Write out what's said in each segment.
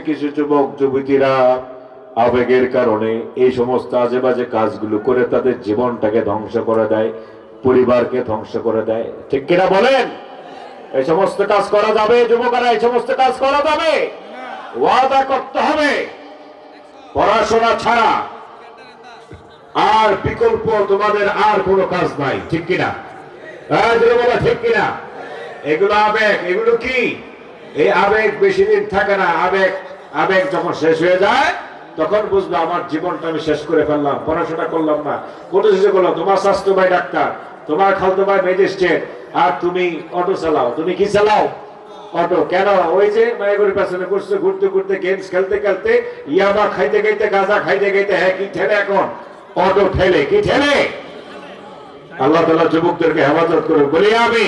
কিছু যুবক, যুবতীরা আবেগের কারণে এই সমস্ত আজে বাজে কাজগুলো করে তাদের জীবনটাকে ধ্বংস করে দেয়, পরিবারকে ধ্বংস করে দেয়। ঠিক কিনা বলেন? এই সমস্ত কাজ করা যাবে, যুবকেরা, এই সমস্ত কাজ করা যাবে। ওয়াদা করতে হবে। পড়াশোনা ছাড়া আর বিকল্প তোমাদের আর কোনো কাজ নাই। ঠিক কিনা? হ্যাঁ ঠিক কিনা? এগুলো আবেগ, এগুলো কি? এই আবেগ বেশি দিন থাকে না, আবেগ আবেগ যখন শেষ হয়ে যায়, তখন বুঝবে আমার জীবনটা আমি শেষ করে ফেললাম, পড়াশোনা করলাম না কোন শেষে করলাম, তোমার স্বাস্থ্য ভাই ডাক্তার, তোমার খালতো ভাই ম্যাজিস্ট্রেট, আর তুমি অটো চালাও, তুমি কি চালাও? অটো, কেন? ওই যে মায়াগুড়ির পেছনে ঘুরছে, ঘুরতে ঘুরতে গেমস খেলতে খেলতে, ইয়াবা খাইতে খাইতে, গাঁজা খাইতে খাইতে হ্যাঁ কি ঠেলে এখন? অটো ঠেলে, কি ঠেলে? আল্লাহ তালা যুবকদেরকে হেফাজত করে বলি আমি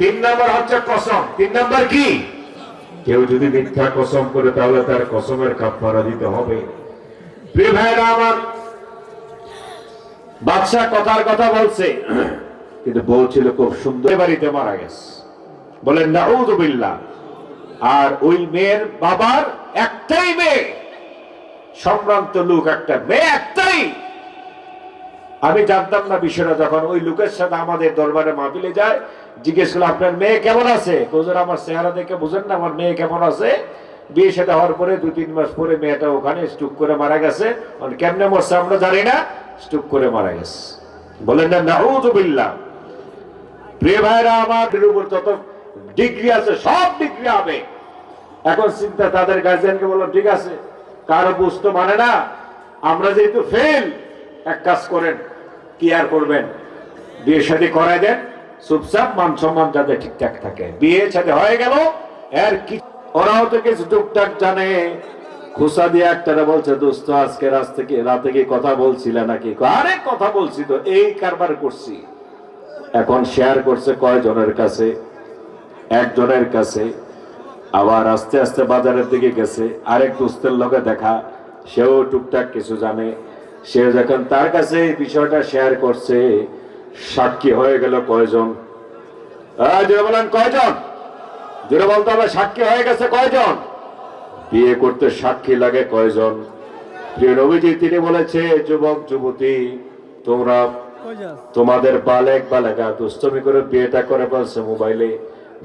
তিন নম্বর হচ্ছে কসম। তিন নম্বর কি? কেউ যদি মিথ্যা কসম করে, তাহলে তার কসমের কাপড়া দিতে হবে। আমার, বাদশাহ কথার কথা বলছে। কিন্তু বউ ছিল খুব সুন্দর। বাড়িতে মারা গেছে। বলেন নাউজুবিল্লাহ আর ওই মেয়ের বাবার একটাই মেয়ে। সম্ভ্রান্ত লোক একটা মেয়ে, একটাই। আমি জানতাম না বিষয়টা যখন ওই লোকের সাথে আমাদের দরবারে মাহফিলে যায়, জিজ্ঞেস করল, আপনার মেয়ে কেমন আছে? হুজুর, আমার চেহারা দেখে বুঝেন না, আমার মেয়ে কেমন আছে? বিয়ে সাথে হওয়ার পরে দু তিন মাস পরে মেয়েটা ওখানে স্টুক করে মারা গেছে। কেমনে মরছে আমরা জানি না স্টুক করে মারা গেছে। বলেন না নাউজুবিল্লাহ প্রিয় ভাইরা আমাদের উপর যত ডিগ্রি আছে, সব ডিগ্রি হবে এখন চিন্তা তাদের গার্জিয়ানকে বললাম, ঠিক আছে, কারও বুঝতে মানে না, আমরা যেহেতু ফেল এক কাজ করেন, কি আর করবেন? বিয়ে শাদী করাই দেন, চুপচাপ মান সম্মান যাতে ঠিকঠাক থাকে। বিয়ে সাথে হয়ে গেল এর কি ওরাও তো কিছু টুকটাক জানে। খুসা দিয়ে একটা বলছে, দোস্ত, আজকে রাত থেকে রাতে কি কথা বলছিলে নাকি? আরে, কথা বলছি তো, এই কারবার করছি। এখন শেয়ার করছে কয়জনের কাছে? একজনের কাছে। আবার আস্তে আস্তে বাজারের দিকে গেছে। আরেক দোস্তের লগে দেখা, সেও টুকটাক কিছু জানে। সে যখন তার কাছে এই বিষয়টা শেয়ার করছে সাক্ষী হয়ে গেল কয়জন? জোরে বলেন কয়জন? জোরে বলতে হবে সাক্ষী হয়ে গেছে কয়জন? বিয়ে করতে সাক্ষী লাগে কয়জন? প্রিয় নবীজি তিনি বলেছে যুবক যুবতী তোমরা তোমাদের বালেক বালেকা দুষ্টমি করে বিয়েটা করে ফেলছো মোবাইলে।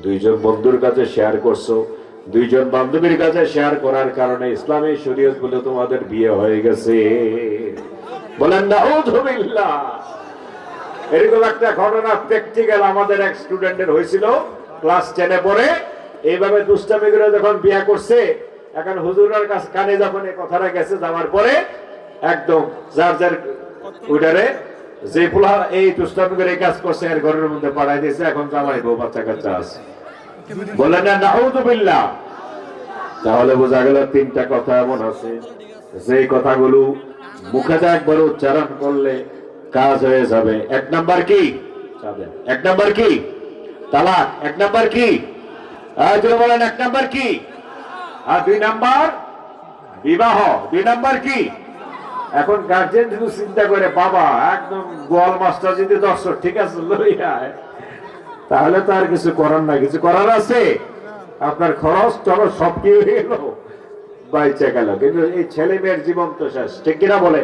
দুইজন বন্ধুর কাছে শেয়ার করছ। দুইজন বান্ধবীর কাছে শেয়ার করার কারণে ইসলামী শরীয়ত বলে তোমাদের বিয়ে হয়ে গেছে। বলেন না এরকম একটা ঘটনা প্র্যাকটিক্যাল আমাদের এক স্টুডেন্টের হয়েছিল ক্লাস টেনে পড়ে এইভাবে দুষ্টামি করে যখন বিয়ে করছে, এখন হুজুরের কাছে কানে যখন এই কথাটা গেছে যাওয়ার পরে, একদম যার যার উইটারে যে পোলা এই দুষ্টামি করে এই কাজ করছে, এর ঘরের মধ্যে পাঠাই দিয়েছে, এখন জামাই বউ, বাচ্চা কাচ্চা আছে। না তাহলে বোঝা গেল তিনটা কথা এমন আছে। যে কথাগুলো মুখে একবার উচ্চারণ করলে কাজ হয়ে যাবে। এক নাম্বার কি? এক নাম্বার কি? তালাক। এক নাম্বার কি? বলেন, এক নাম্বার কি? আর দুই নাম্বার? বিবাহ। দুই নাম্বার কি? এখন গার্জেন শুধু চিন্তা করে, বাবা, একদম গোয়াল মাস্টার যদি দর্শক, ঠিক আছে, লইয়া। তাহলে তো আর কিছু করার না কিছু করার আছে? আপনার খরচ টরচ সব কি হয়ে গেল? বাইচে গেল। কিন্তু এই ছেলে মেয়ের জীবন তো শেষ। ঠিক কিনা বলে